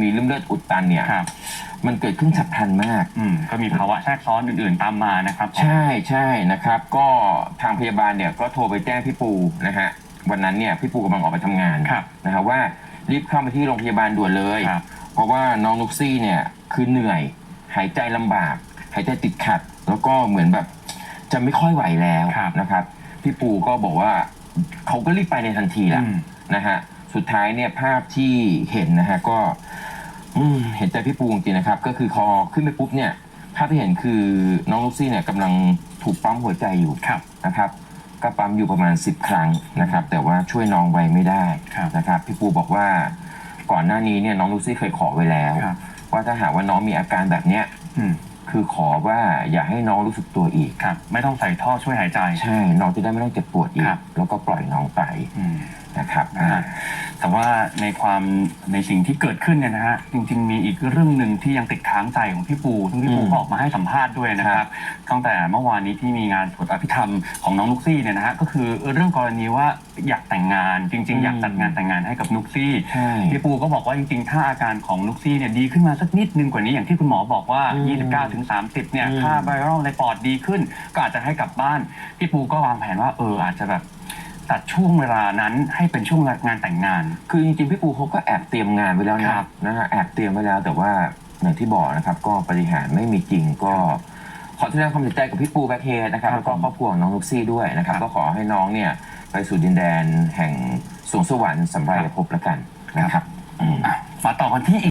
มีริ่มเลือดอุดตันเนี่ยครับ มันเกิดขึ้นฉับพลันมาก อืมก็มีภาวะแทรกซ้อนอื่นๆตามมานะครับ ใช่ใช่นะครับ ก็ทางพยาบาลเนี่ยก็โทรไปแจ้งพี่ปูนะฮะวันนั้นเนี่ยพี่ปูกำลังออกไปทำงานครับนะฮะว่ารีบเข้าไปที่โรงพยาบาลด่วนเลย ครับ เพราะว่าน้องนุกซี่เนี่ยคือเหนื่อย หายใจลำบาก หายใจติดขัด แล้วก็เหมือนแบบจะไม่ค่อยไหวแล้วครับนะครับ พี่ปูก็บอกว่าเขาก็รีบไปในทันทีแหละ อืม นะฮะ สุดท้ายเนี่ยภาพที่เห็นนะฮะก็ อืมเห็นใจพี่ปูจริงๆนะครับ ก็คือพอขึ้นไปปุ๊บเนี่ยภาพที่เห็นคือน้องลูกซี่เนี่ยกำลังถูกปั๊มหัวใจอยู่ครับ นะครับก็ปั๊มอยู่ประมาณ 10 ครั้งนะครับ แต่ว่าช่วยน้องไว้ไม่ได้ครับนะครับ พี่ปูบอกว่าก่อนหน้านี้เนี่ยน้องลูกซี่เคยขอไว้แล้ว ครับ ว่าถ้าหากว่าน้องมีอาการแบบเนี้ยอืมคือขอว่าอย่าให้น้องรู้สึกตัวอีก ครับ ไม่ต้องใส่ท่อช่วยหายใจ ใช่น้องจะได้ไม่ต้องเจ็บปวดอีก ครับ แล้วก็ปล่อยน้องไป อืมนะครับนะฮะแต่ว่าในความในสิ่งที่เกิดขึ้นเนี่ยนะฮะจริง ๆ มีอีกเรื่องหนึ่งที่ยังติดค้างใจของพี่ปูซึ่งพี่ปูอืมก็ออกมาให้สัมภาษณ์ด้วยนะครับ ตั้งแต่เมื่อวานนี้ที่มีงานสวดอภิธรรมของน้องนุกซี่เนี่ยนะฮะก็คือเรื่องกรณีว่าอยากแต่งงานจริง ๆ อยากจัดงานแต่งงานให้กับนุกซี่ใช่พี่ปูก็บอกว่าจริง ๆ ถ้าอาการของนุกซี่เนี่ยดีขึ้นมาสักนิดนึงกว่านี้อย่างที่คุณหมอบอกว่า อืม 29ถึง30เนี่ยอืม ค่าไวรัลในปอดดีขึ้น ก็อาจจะให้กลับบ้าน พี่ปูก็วางแผนว่าเอออาจจะแบบ ตัดช่วงเวลานั้นให้เป็นช่วงงานแต่งงาน คือจริงๆพี่ปูเขาก็แอบเตรียมงานไว้แล้วคนะรับนะฮะแอบเตรียมไว้แล้วแต่ว่าอย่างที่บอกนะครับ ก็ปฏิหารย์ไม่มีจริงก็ ขอแสดงความเสียใจกับพี่ปูแบ็คเฮดนะครับครับแล้วก็ครอบครัวของน้องลูกซี่ด้วยนะครับครับ ก็ขอให้น้องเนี่ยไปสู่ดินแดนแห่งสวงสวรรค์สำราญภพแล้วกันนะครับอืม อะมาต่อกันที่อีก